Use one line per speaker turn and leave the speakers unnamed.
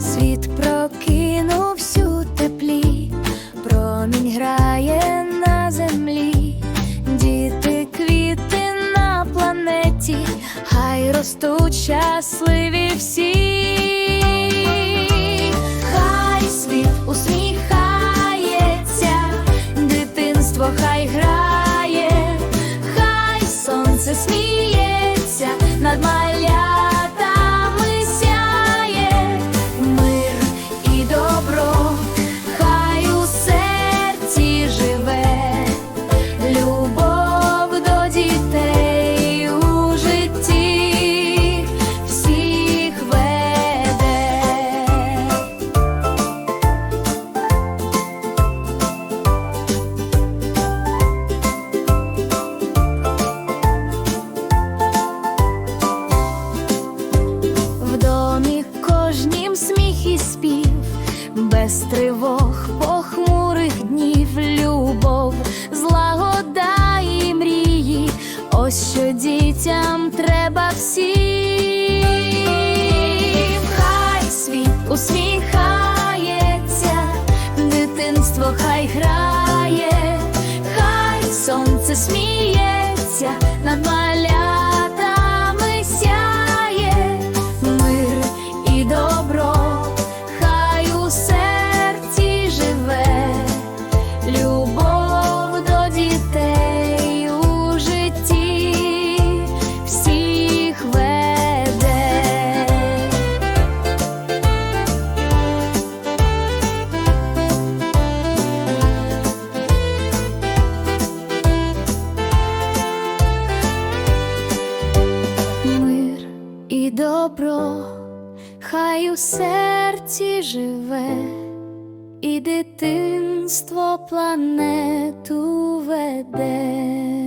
Світ прокинувся у теплі, промінь грає на землі, діти квіти на планеті, хай ростуть щасливі всі, сонце сміється над малятами без тривог похмурих днів, любов, злагода і мрії, ось що дітям треба всім. Хай світ усміхається, дитинство хай грає, хай сонце сміється над малятами добро, хай у серці живе, і дитинство планету веде.